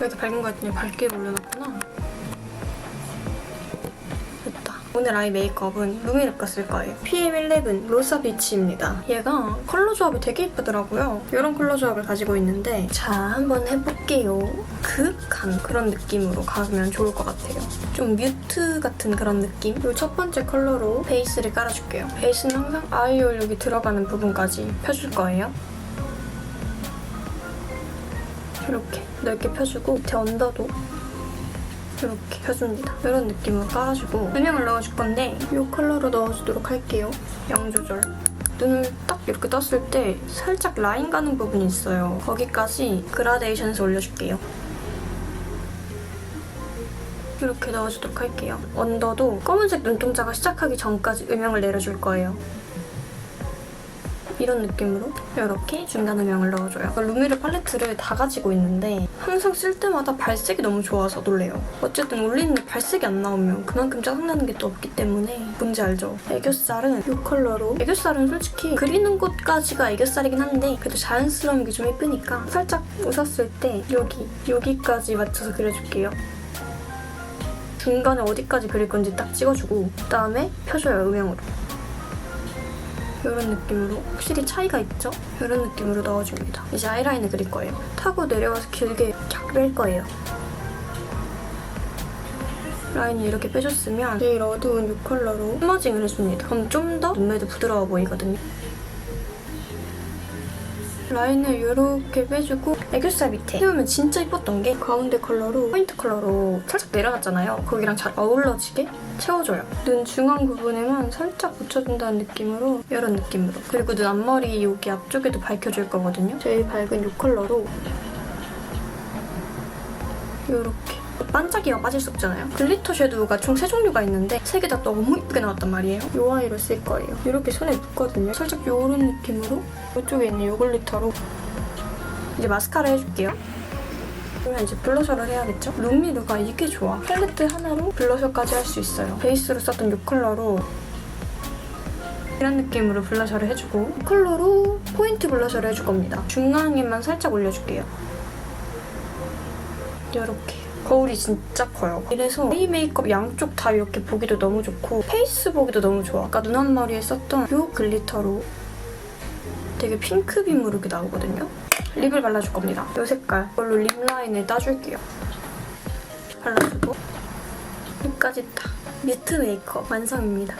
여기다 밝은 거 했더니 밝게 올려놨구나. 됐다. 오늘 아이 메이크업은 루미르카 쓸 거예요. PM11 로사 비치입니다. 얘가 컬러 조합이 되게 예쁘더라고요. 이런 컬러 조합을 가지고 있는데 자, 한번 해볼게요. 극한 그런 느낌으로 가면 좋을 것 같아요. 좀 뮤트 같은 그런 느낌? 이 첫 번째 컬러로 베이스를 깔아줄게요. 베이스는 항상 아이올 여기 들어가는 부분까지 펴줄 거예요. 이렇게 넓게 펴주고 밑에 언더도 이렇게 펴줍니다. 이런 느낌으로 깔아주고 음영을 넣어줄 건데 이 컬러로 넣어주도록 할게요. 양 조절. 눈을 딱 이렇게 떴을 때 살짝 라인 가는 부분이 있어요. 거기까지 그라데이션에서 올려줄게요. 이렇게 넣어주도록 할게요. 언더도 검은색 눈동자가 시작하기 전까지 음영을 내려줄 거예요. 이런 느낌으로 이렇게 중간 음영을 넣어줘요. 루미르 팔레트를 다 가지고 있는데 항상 쓸 때마다 발색이 너무 좋아서 놀래요. 어쨌든 올리는데 발색이 안 나오면 그만큼 짜증나는 게 또 없기 때문에 뭔지 알죠? 애교살은 이 컬러로 애교살은 솔직히 그리는 곳까지가 애교살이긴 한데 그래도 자연스러운 게 좀 예쁘니까 살짝 웃었을 때 여기 여기까지 맞춰서 그려줄게요. 중간에 어디까지 그릴 건지 딱 찍어주고 그다음에 펴줘요 음영으로. 이런 느낌으로 확실히 차이가 있죠? 이런 느낌으로 넣어줍니다. 이제 아이라인을 그릴 거예요. 타고 내려와서 길게 쫙 뺄 거예요. 라인을 이렇게 빼줬으면 제일 어두운 이 컬러로 스머징을 해줍니다. 그럼 좀 더 눈매도 부드러워 보이거든요. 라인을 이렇게 빼주고 애교살 밑에 세우면 진짜 예뻤던 게 가운데 컬러로 포인트 컬러로 살짝 내려갔잖아요. 거기랑 잘 어울러지게 채워줘요. 눈 중앙 부분에만 살짝 붙여준다는 느낌으로 이런 느낌으로 그리고 눈 앞머리 여기 앞쪽에도 밝혀줄 거거든요. 제일 밝은 이 컬러로 이렇게 반짝이가 빠질 수 없잖아요. 글리터 섀도우가 총 3종류가 있는데 3개 다 너무 예쁘게 나왔단 말이에요. 이 아이를 쓸 거예요. 이렇게 손에 묻거든요. 살짝 이런 느낌으로 이쪽에 있는 이 글리터로 이제 마스카라 해줄게요. 그러면 이제 블러셔를 해야겠죠? 룸미르가 이게 좋아. 팔레트 하나로 블러셔까지 할 수 있어요. 베이스로 썼던 이 컬러로 이런 느낌으로 블러셔를 해주고 이 컬러로 포인트 블러셔를 해줄 겁니다. 중앙에만 살짝 올려줄게요. 이렇게. 거울이 진짜 커요. 이래서 이 메이크업 양쪽 다 이렇게 보기도 너무 좋고 페이스 보기도 너무 좋아. 아까 눈 앞머리에 썼던 이 글리터로 되게 핑크빔으로 이렇게 나오거든요. 립을 발라줄 겁니다. 이 색깔. 이걸로 립 라인을 따줄게요. 발라주고 여기까지 딱 뮤트 메이크업 완성입니다.